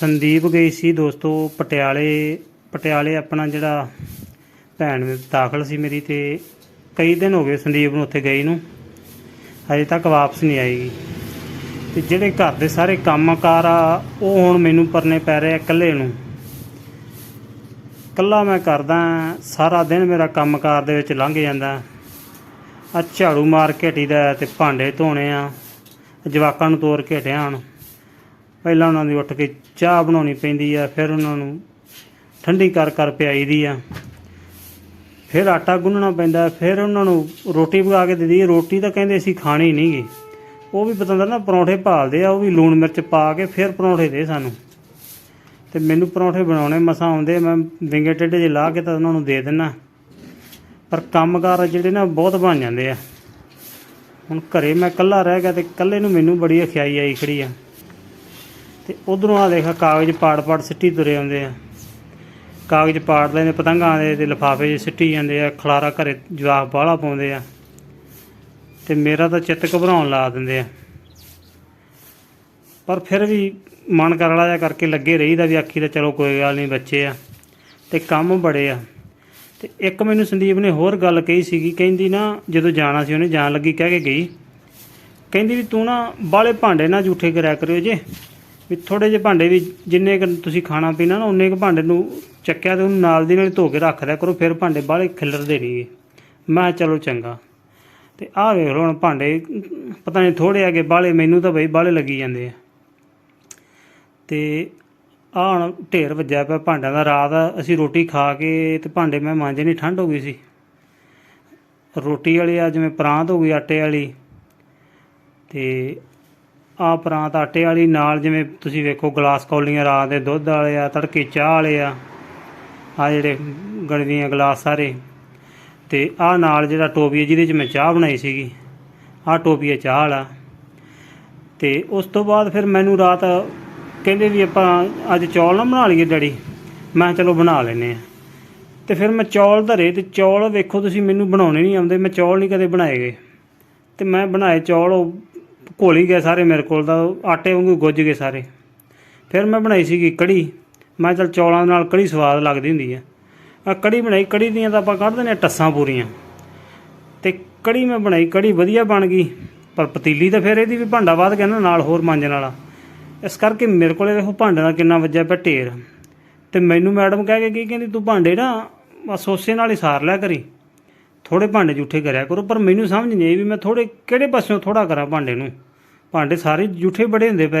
ਸੰਦੀਪ ਗਈ ਸੀ ਦੋਸਤੋ, ਪਟਿਆਲੇ ਪਟਿਆਲੇ ਆਪਣਾ ਜਿਹੜਾ ਭੈਣ ਦਾਖਲ ਸੀ ਮੇਰੀ ਤੇ ਕਈ ਦਿਨ ਹੋ ਗਏ ਸੰਦੀਪ ਨੂੰ ਉੱਥੇ ਗਈ ਨੂੰ। ਹਜੇ ਤੱਕ ਵਾਪਸ ਨਹੀਂ ਆਈ। ਤੇ ਜਿਹੜੇ ਘਰ ਦੇ ਸਾਰੇ ਕੰਮਕਾਰ ਆ, ਉਹ ਹੁਣ ਮੈਨੂੰ ਪਰਨੇ ਪੈ ਰਹੇ ਆ ਇਕੱਲੇ ਨੂੰ। ਇਕੱਲਾ ਮੈਂ ਕਰਦਾ, ਸਾਰਾ ਦਿਨ ਮੇਰਾ ਕੰਮਕਾਰ ਦੇ ਵਿੱਚ ਲੰਘ ਜਾਂਦਾ। ਆ ਝਾੜੂ ਮਾਰ ਕੇ ਹਟੀਦਾ ਤੇ ਭਾਂਡੇ ਧੋਣੇ ਆ, ਜਵਾਕਾਂ ਨੂੰ ਤੋਰ ਕੇ ਹਟਿਆ ਹੁਣ। ਪਹਿਲਾਂ ਉਹਨਾਂ ਦੀ ਉੱਠ ਕੇ ਚਾਹ ਬਣਾਉਣੀ ਪੈਂਦੀ ਆ, ਫਿਰ ਉਹਨਾਂ ਨੂੰ ਠੰਡੀ ਕਰ ਕਰ ਪਿਆਈ ਦੀ ਆ। ਫਿਰ ਆਟਾ ਗੁੰਨਣਾ ਪੈਂਦਾ, ਫਿਰ ਉਹਨਾਂ ਨੂੰ ਰੋਟੀ ਪਕਾ ਕੇ ਦੇ ਰੋਟੀ ਤਾਂ ਕਹਿੰਦੇ ਅਸੀਂ ਖਾਣੀ ਨਹੀਂਗੀ ਉਹ ਵੀ ਪਤਾ ਨਾ, ਪਰੌਂਠੇ ਭਾਲਦੇ ਆ, ਉਹ ਵੀ ਲੂਣ ਮਿਰਚ ਪਾ ਕੇ ਫਿਰ ਪਰੌਂਠੇ ਦੇ ਸਾਨੂੰ। ਤੇ ਮੈਨੂੰ ਪਰੌਂਠੇ ਬਣਾਉਣੇ ਮਸਾਂ ਆਉਂਦੇ ਮੈਂ ਵਿੰਗੇ ਟੇਢੇ ਜੇ ਲਾ ਕੇ ਤਾਂ ਉਹਨਾਂ ਨੂੰ ਦੇ ਦਿੰਨਾ। ਪਰ ਕੰਮਕਾਰ ਜਿਹੜੇ ਨਾ ਬਹੁਤ ਬਣ ਜਾਂਦੇ ਆ। ਹੁਣ ਘਰੇ ਮੈਂ ਇਕੱਲਾ ਰਹਿ ਗਿਆ ਤੇ ਇਕੱਲੇ ਨੂੰ ਮੈਨੂੰ ਬੜੀ ਅਖਿਆਈ ਆਈ ਖੜੀ ਆ। ਤੇ ਉਧਰੋਂ ਆ ਦੇਖਾ, ਕਾਗਜ਼ ਪਾੜ ਪਾੜ ਸਿੱਟੀ ਤੁਰੇ ਆਉਂਦੇ ਆ। ਕਾਗਜ਼ ਪਾੜ ਲੈਂਦੇ, ਪਤੰਗਾਂ ਦੇ ਤੇ ਲਿਫਾਫੇ 'ਚ ਸਿੱਟੀ ਜਾਂਦੇ ਆ, ਖਲਾਰਾ ਘਰੇ ਜਵਾਬ ਬਾਹਲਾ ਪਾਉਂਦੇ ਆ। ਤੇ ਮੇਰਾ ਤਾਂ ਚਿੱਤ ਘਬਰਾਉਣ ਲਾ ਦਿੰਦੇ ਆ। ਪਰ ਫਿਰ ਵੀ ਮਨ ਕਰਲਾ ਜਿਹਾ ਕਰਕੇ ਲੱਗੇ ਰਹੀਦਾ ਵੀ ਆਖੀ ਤਾਂ ਚਲੋ ਕੋਈ ਗੱਲ ਨਹੀਂ, ਬੱਚੇ ਆ। ਤੇ ਕੰਮ ਬੜੇ ਆ। ਤੇ ਇੱਕ ਮੈਨੂੰ ਸੰਦੀਪ ਨੇ ਹੋਰ ਗੱਲ ਕਹੀ ਸੀਗੀ, ਕਹਿੰਦੀ ਨਾ ਜਦੋਂ ਜਾਣਾ ਸੀ ਉਹਨੇ ਜਾਣ ਲੱਗੀ, ਕਹਿ ਕੇ ਗਈ। ਕਹਿੰਦੀ ਵੀ ਤੂੰ ਨਾ ਬਾਲੇ ਭਾਂਡੇ ਨਾ ਝੂਠੇ ਕਰਿਆ ਕਰਿਓ ਜੇ। ਵੀ ਥੋੜੇ ਜਿਹੇ ਭਾਂਡੇ ਵੀ ਜਿੰਨੇ ਕੁ ਤੁਸੀਂ ਖਾਣਾ ਪੀਣਾ ਨਾ, ਉਨੇ ਕੁ ਭਾਂਡੇ ਨੂੰ ਚੱਕਿਆ ਤੇ ਉਹਨੂੰ ਨਾਲ ਦੀ ਨਾਲ ਧੋ ਕੇ ਰੱਖ ਦਿਆ ਕਰੋ, ਫਿਰ ਭਾਂਡੇ ਬਾਲੇ ਖਿਲਰਦੇ ਨਹੀਂਗੇ ਮੈਂ ਕਿਹਾ ਚਲੋ ਚੰਗਾ। ਤੇ ਆਹ ਵੇਖ ਲਓ ਹੁਣ ਭਾਂਡੇ, ਪਤਾ ਨਹੀਂ ਥੋੜੇ ਆਗੇ ਬਾਹਲੇ ਮੈਨੂੰ ਤਾਂ ਬਈ ਬਾਹਲੇ ਲੱਗੀ ਜਾਂਦੇ ਆ। ਤੇ ਆ ਹੁਣ ਢੇਰ ਵੱਜਿਆ ਪਿਆ ਭਾਂਡਿਆਂ ਦਾ, ਰਾਤ ਅਸੀਂ ਰੋਟੀ ਖਾ ਕੇ ਤੇ ਭਾਂਡੇ ਮੈਂ ਮਾਂਜੇ ਨਹੀਂ ਠੰਡ ਹੋ ਗਈ ਸੀ। ਰੋਟੀ ਵਾਲੀ ਆ, ਜਿਵੇਂ ਪਰਾਂਤ ਹੋ ਗਈ ਆਟੇ ਵਾਲੀ। ਤੇ ਆ ਪਰਾਂਤ ਆਟੇ ਵਾਲੀ ਨਾਲ ਜਿਵੇਂ ਤੁਸੀਂ ਵੇਖੋ ਗਲਾਸ ਕੌਲੀਆਂ ਰਾਤ ਦੇ ਦੁੱਧ ਵਾਲੇ ਆ, ਤੜਕੇ ਚਾਹ ਵਾਲੇ ਆ ਆ ਜਿਹੜੇ ਗਣਦੀਆਂ ਗਲਾਸ ਸਾਰੇ। ਤੇ ਆ ਨਾਲ ਜਿਹੜਾ ਟੋਪੀਆ ਜਿਹਦੇ 'ਚ ਮੈਂ ਚਾਹ ਬਣਾਈ ਸੀਗੀ ਆ ਟੋਪੀਆ ਚਾਹ ਵਾਲਾ। ਤੇ ਉਸ ਤੋਂ ਬਾਅਦ ਫਿਰ ਮੈਨੂੰ ਰਾਤ ਕਹਿੰਦੇ ਵੀ ਆਪਾਂ ਅੱਜ ਚੌਲ ਨਾ ਬਣਾ ਲਈਏ ਡੈਡੀ। ਮੈਂ ਚਲੋ ਬਣਾ ਲੈਨੇ ਆ ਤੇ ਫਿਰ ਮੈਂ ਚੌਲ ਧਰੇ ਤੇ ਚੌਲ ਵੇਖੋ ਤੁਸੀਂ ਮੈਨੂੰ ਬਣਾਉਣੇ ਨਹੀਂ ਆਉਂਦੇ, ਮੈਂ ਚੌਲ ਨਹੀਂ ਕਦੇ ਬਣਾਏ ਗਏ। ਤੇ ਮੈਂ ਬਣਾਏ ਚੌਲ, ਉਹ ਘੋਲ ਹੀ ਗਏ ਸਾਰੇ ਮੇਰੇ ਕੋਲ ਤਾਂ ਆਟੇ ਵਾਂਗੂ ਗੁੱਝ ਗਏ ਸਾਰੇ। ਫਿਰ ਮੈਂ ਬਣਾਈ ਸੀਗੀ ਕੜੀ। ਮੈਂ ਕਿਹਾ ਚੱਲ ਚੌਲਾਂ ਨਾਲ ਕੜੀ ਸਵਾਦ ਲੱਗਦੀ ਹੁੰਦੀ ਆ। ਆ ਕੜੀ ਬਣਾਈ, ਕੜੀ ਦੀਆਂ ਤਾਂ ਆਪਾਂ ਕੱਢ ਦਿੰਦੇ ਹਾਂ ਟੱਸਾਂ ਪੂਰੀਆਂ। ਤੇ ਕੜੀ ਮੈਂ ਬਣਾਈ, ਕੜੀ ਵਧੀਆ ਬਣ ਗਈ। ਪਰ ਪਤੀਲੀ ਤਾਂ ਫਿਰ ਇਹਦੀ ਵੀ ਭਾਂਡਾ ਵੱਧ ਕਹਿੰਦਾ ਨਾਲ ਹੋਰ ਮਾਂਜਣ ਵਾਲਾ। ਇਸ ਕਰਕੇ ਮੇਰੇ ਕੋਲੇ ਦੇਖੋ ਭਾਂਡੇ ਦਾ ਕਿੰਨਾ ਵੱਜਿਆ ਪਿਆ ਢੇਰ। ਤੇ ਮੈਨੂੰ ਮੈਡਮ ਕਹਿ ਕੇ ਕੀ ਕਹਿੰਦੀ, ਤੂੰ ਭਾਂਡੇ ਨਾ ਸੋਸੇ ਨਾਲ ਹੀ ਸਾਰ ਲਿਆ ਕਰੀ। ਥੋੜੇ ਭਾਂਡੇ ਜੂਠੇ ਕਰਿਆ ਕਰੋ, ਪਰ ਮੈਨੂੰ ਸਮਝ ਨਹੀਂ ਆਈ ਵੀ ਮੈਂ ਥੋੜੇ ਕਿਹੜੇ ਪਾਸਿਓਂ ਥੋੜਾ ਕਰਾਂ ਭਾਂਡੇ ਨੂੰ। ਭਾਂਡੇ ਸਾਰੇ ਜੂਠੇ ਬੜੇ ਹੁੰਦੇ ਪਏ।